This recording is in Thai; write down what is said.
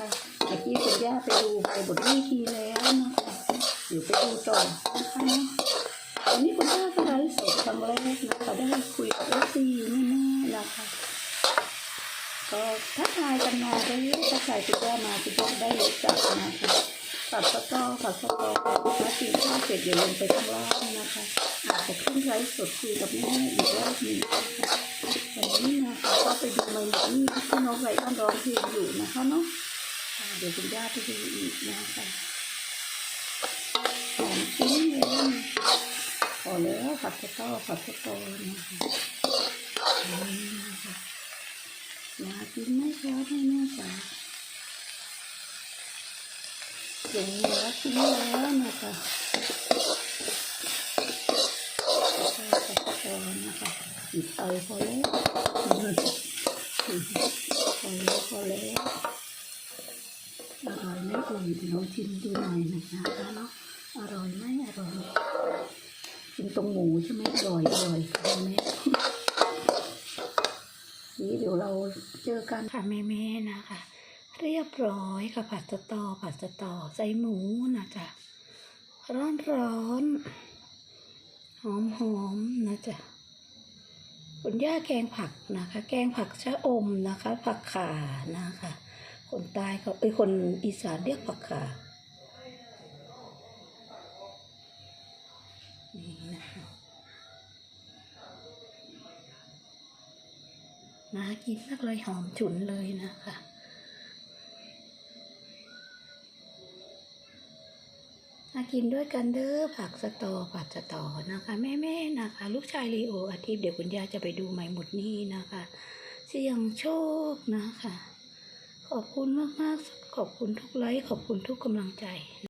นะคะเมื่อกี้คุณย่าไปดูไปบทวิธีแล้วนะคะเดี๋ยวไปดูต่อนะคะวันนี้คุณย่าก็ไลฟ์สดครั้งแรกนะคะได้คุยกับเอฟซีแม่ๆนะคะก็ทักทายกันมาได้ทักทายคุณย่ามาคุณย่าได้รู้จักนะคะผัดสตอผัดสตอถ้ากินข้าวเสร็จอย่าลงไปข้างล่างนะคะอาจจะขึ้นไลฟ์สดคุยกับแม่อีกรอบหนึ่งนะคะวันนี้นะคะก็ไปดูมาอยู่ที่น้องไรอ้อนร้องเพลงอยู่นะคะเนาะ เดี๋ยวคุณย่าไปดูอีกนะคะหอมชิ้นเลยพอแล้วผัดกระตอผัดสตอนะคะอืมนะคะอยากกินไหมคะแม่แม่จ๋าเสียงเหลือกินแล้วนะคะพอนะคะอีกไปพอแล้วพอแล้วพอแล้ว อร่อยไหมเอ่ยลองชิมดูหน่อยนะคะเนาะอร่อยไหมอร่อยกินตรงหมูใช่ไหมอร่อยอร่อยค่ะแม่นี่เดี๋ยวเราเจอกันค่ะแม่แม่ๆนะคะ เรียบร้อยค่ะผัดสตอผัดสตอใส่หมูนะจ๊ะร้อนร้อนหอมหอมๆนะจ๊ะคุณย่าแกงผักนะคะ แกงผักชะอมนะคะ ผักขานะคะ คนใต้เขาเอ้คนอีสานเรียกผักขานี่นะคะน่ากินมากเลยหอมฉุนเลยนะคะมากินด้วยกันเด้อผักสตอผัดสตอนะคะ แม่ๆนะคะ ลูกชายลีโออาทิตย์เดี๋ยวคุณย่าจะไปดูใหม่หมดนี่นะคะ เสี่ยงโชคนะคะ ขอบคุณมากๆ ขอบคุณทุกไลค์ ขอบคุณทุกกำลังใจ